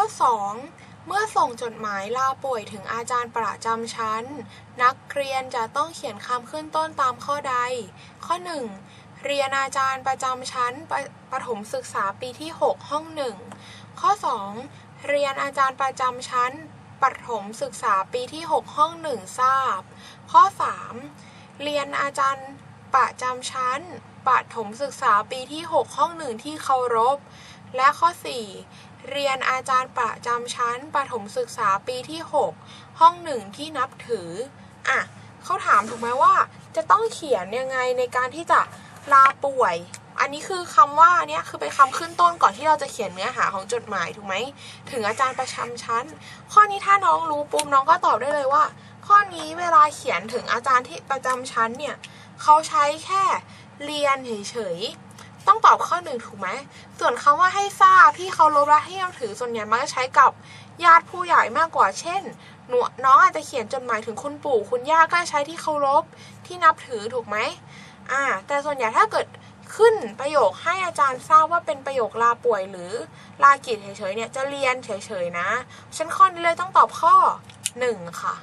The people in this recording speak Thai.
ข้อ 2 เมื่อส่งจดหมายลาป่วยถึงอาจารย์ประจำชั้น นักเรียนจะต้องเขียนคำขึ้นต้นตามข้อใด ข้อ 1 เรียนอาจารย์ประจำชั้นปประถมศึกษาปีที่ 6 ห้อง 1 ข้อ 2 เรียนอาจารย์ประจำชั้นประถมศึกษาปีที่ 6 ห้อง 1 ทราบ ข้อ 3 เรียนอาจารย์ประจำชั้นประถมศึกษาปีที่ 6 ห้อง1ที่เคารพ และข้อ 4 เรียนอาจารย์ประจำชั้นประถมศึกษาปีที่ 6 ห้อง1ที่นับถือ อะเขาถามถูกไหมว่า จะต้องเขียนยังไงในการที่จะลาป่วย อันนี้คือคำว่าเนี่ยคือเป็นคำขึ้นต้นก่อนที่เราจะเขียนเนื้อหาของจดหมายถูกไหม ถึงอาจารย์ประจำชั้น ข้อนี้ถ้าน้องรู้ปุ๊บน้องก็ตอบได้เลยว่า ข้อนี้เวลาเขียนถึงอาจารย์ที่ประจำชั้นเนี่ยเขาใช้แค่เรียนเฉยๆ ต้องตอบข้อหนึ่งถูกไหม ส่วนคำว่าให้ทราบที่เขารพและให้นับถือส่วนใหญ่มักจะใช้กับญาติผู้ใหญ่มากกว่า เช่นหนูน้องอาจจะเขียนจดหมายถึงคุณปู่คุณย่าก็ใช้ที่เคารพที่นับถือถูกไหมอ่า แต่ส่วนใหญ่ถ้าเกิดขึ้นประโยคให้อาจารย์ทราบว่าเป็นประโยคลาป่วยหรือลากิจเฉยๆเนี่ยจะเรียนเฉยๆนะ ฉันข้อนี้เลยต้องตอบข้อหนึ่งค่ะ